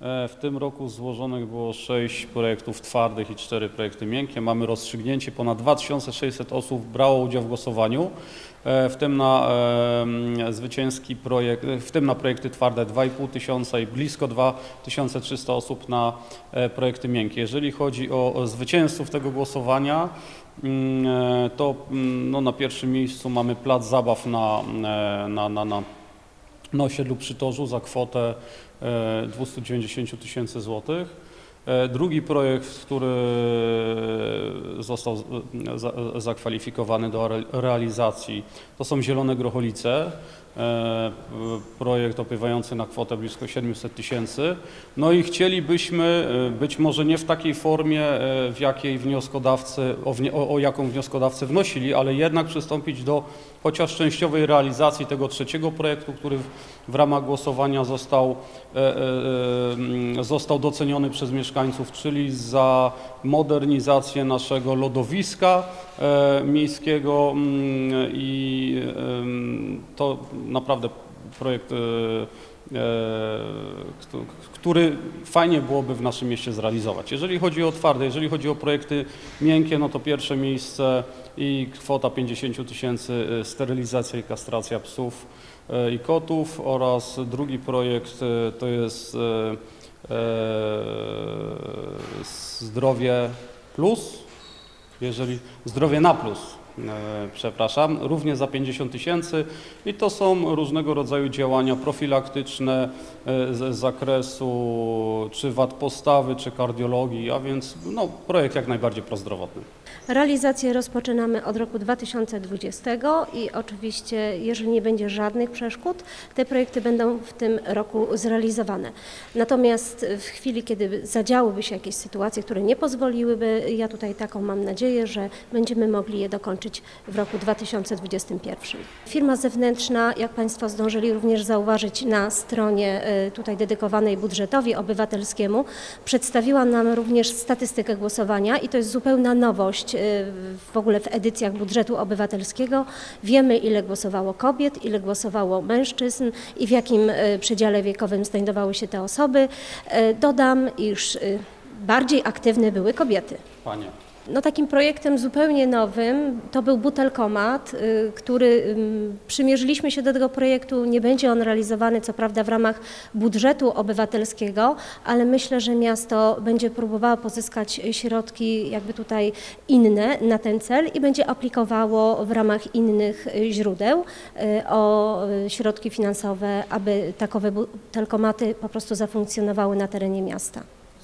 E, W tym roku złożonych było 6 projektów twardych i 4 projekty miękkie. Mamy rozstrzygnięcie. Ponad 2600 osób brało udział w głosowaniu, e, w tym na e, zwycięski projekt, w tym na projekty twarde 2,5 tysiąca i blisko 2300 osób na e, projekty miękkie. Jeżeli chodzi o zwycięzców tego głosowania, mm, e, to mm, no, na pierwszym miejscu mamy plac zabaw na, e, na, na, na, na osiedlu przy Torzu za kwotę e, 290 tysięcy złotych. E, Drugi projekt, który został zakwalifikowany do re- realizacji, to są Zielone Grocholice. E, Projekt opiewający na kwotę blisko 700 tysięcy. No i chcielibyśmy, e, być może nie w takiej formie, e, w jakiej wnioskodawcy, o, o, jaką wnioskodawcy wnosili, ale jednak przystąpić do chociaż częściowej realizacji tego trzeciego projektu, który w, ramach głosowania został, został doceniony przez mieszkańców, czyli za modernizację naszego lodowiska miejskiego i to naprawdę projekt, e, e, któ- który fajnie byłoby w naszym mieście zrealizować. Jeżeli chodzi o twarde, jeżeli chodzi o projekty miękkie, no to pierwsze miejsce i kwota 50 tysięcy e, sterylizacja i kastracja psów i kotów oraz drugi projekt to jest Zdrowie Plus, jeżeli Zdrowie na Plus, przepraszam, również za 50 tysięcy i to są różnego rodzaju działania profilaktyczne e, z zakresu czy wad postawy, czy kardiologii, a więc no, projekt jak najbardziej prozdrowotny. Realizację rozpoczynamy od roku 2020 i oczywiście, jeżeli nie będzie żadnych przeszkód, te projekty będą w tym roku zrealizowane. Natomiast w chwili, kiedy zadziałyby się jakieś sytuacje, które nie pozwoliłyby, ja tutaj taką mam nadzieję, że będziemy mogli je dokończyć w roku 2021. Firma zewnętrzna, jak Państwo zdążyli również zauważyć na stronie e, tutaj dedykowanej budżetowi obywatelskiemu, przedstawiła nam również statystykę głosowania i to jest zupełna nowość e, w ogóle w edycjach budżetu obywatelskiego. Wiemy, ile głosowało kobiet, ile głosowało mężczyzn i w jakim e, przedziale wiekowym znajdowały się te osoby. Dodam, iż bardziej aktywne były kobiety. Panie. No takim projektem zupełnie nowym to był butelkomat, y, który ym, przymierzyliśmy się do tego projektu. Nie będzie on realizowany co prawda w ramach budżetu obywatelskiego, ale myślę, że miasto będzie próbowało pozyskać środki jakby tutaj inne na ten cel i będzie aplikowało w ramach innych źródeł y, o y, środki finansowe, aby takowe butelkomaty po prostu zafunkcjonowały na terenie miasta.